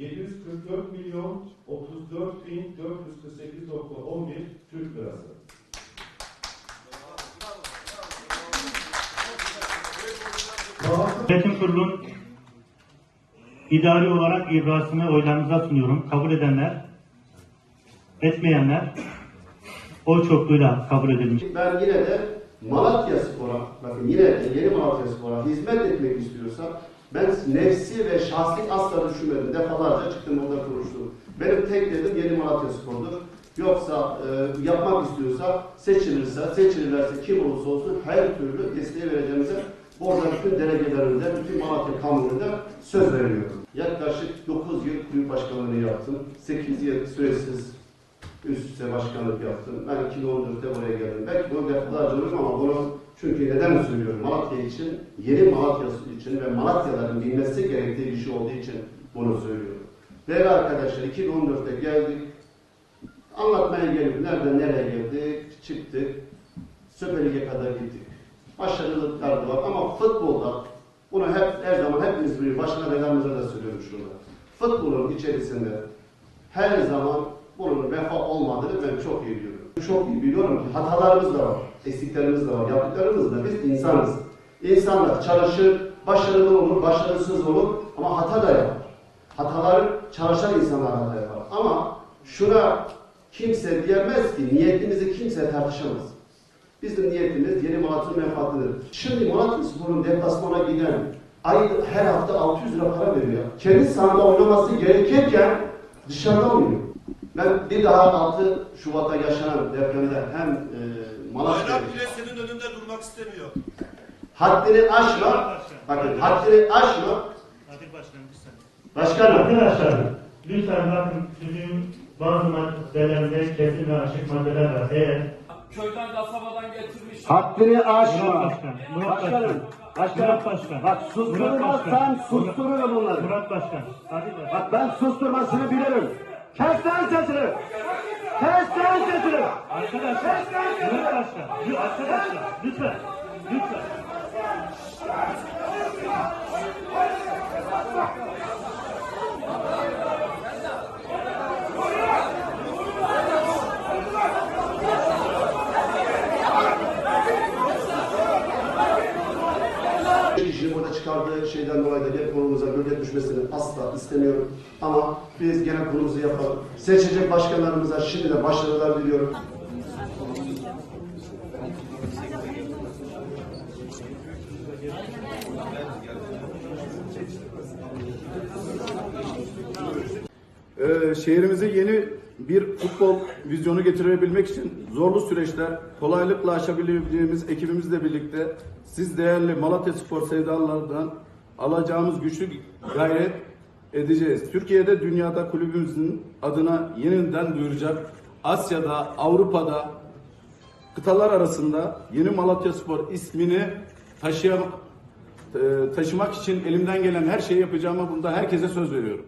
744 milyon 34 bin 448.11 Türk lirası. Yönetim Kurulu'nun idari olarak ibrasını oylarınıza sunuyorum. Kabul edenler, etmeyenler oy çokluğuyla kabul edilmiş. Ben yine de Malatya Spor'a, bakın yine de yeni Malatya Spor'a hizmet etmek istiyorsam ben nefsi ve şahsi asla düşünmedim. Defalarca çıktım orada konuştum. Benim tek dedim yeni Malatya Spor'dur. Yoksa e, yapmak istiyorsa seçilirse, seçilirlerse kim olursa olsun her türlü desteği vereceğimize orada bütün delegelerinde, bütün Malatya kamuoyunda söz veriyorum. Yaklaşık 9 yıl kulüp başkanlığını yaptım. 8 yıl süresiz üst üste başkanlık yaptım. Ben 2014'te buraya geldim. Belki bunu defalarca olurum ama bunu çünkü neden söylüyorum? Malatya için, yeni Malatya için ve Malatyaların bilmesi gerektiği bir şey olduğu için bunu söylüyorum. Değerli arkadaşlar 2014'te geldik. Anlatmaya gelip nereden nereye geldik, çıktık. Süper Lig'e kadar gittik. Başarılıklar var ama futbolda bunu hep her zaman hepimiz biliyoruz. Başkan adaylarımıza da söylüyorum şurada. Futbolun içerisinde her zaman bunun vefa olmadığını ben çok iyi biliyorum. Çok iyi biliyorum ki hatalarımız da var, eksiklerimiz de var, yaptıklarımız da biz insanız. İnsanlar çalışır, başarılı olur, başarısız olur ama hata da yapar. Hataları çalışan insanlar hata yapar. Ama şuna kimse diyemez ki niyetimizi kimse tartışamaz. Bizim niyetimiz yeni Malatya'nın menfaatidir. Şimdi Malatya Spor'un deplasmana giden ay her hafta 600 lira para veriyor. Kendi sahada oynaması gerekirken dışarıda oynuyor. Ben bir daha 6 Şubat'ta yaşanan depremde hem e, Malatya Bayrak bile senin önünde durmak istemiyor. haddini aşma, bakın haddini aşma, Adil Başkanım bir saniye. başkanım Arkadaşlar lütfen bakın tüzüğün bazı maddelerinde kesin ve açık maddeler var. Eğer köyden kasabadan getirmiş. Haddini Murat aşma. Başkan, Murat Başkanım, Başkan, başkanım. Murat Başkan, Bak Murat susturmazsan Başkan, sustururum bunları. Murat Başkan, Adil Başkan. Bak ben susturmasını bilirim. Kes lan sesini. Kes lan sesini. Arkadaşlar, Murat Başkan, lü- arkadaşlar, lütfen, lütfen. Kişinin burada çıkardığı şeyden dolayı da gene konumuza gölge düşmesini asla istemiyorum. Ama biz gene konumuzu yapalım. Seçecek başkanlarımıza şimdiden başarılar diliyorum. Ee, şehrimize yeni bir futbol vizyonu getirebilmek için zorlu süreçler kolaylıkla aşabileceğimiz ekibimizle birlikte siz değerli Malatya Spor sevdalılardan alacağımız güçlü gayret edeceğiz. Türkiye'de dünyada kulübümüzün adına yeniden duyuracak Asya'da, Avrupa'da kıtalar arasında yeni Malatya Spor ismini taşıyam, e, taşımak için elimden gelen her şeyi yapacağıma bunda herkese söz veriyorum.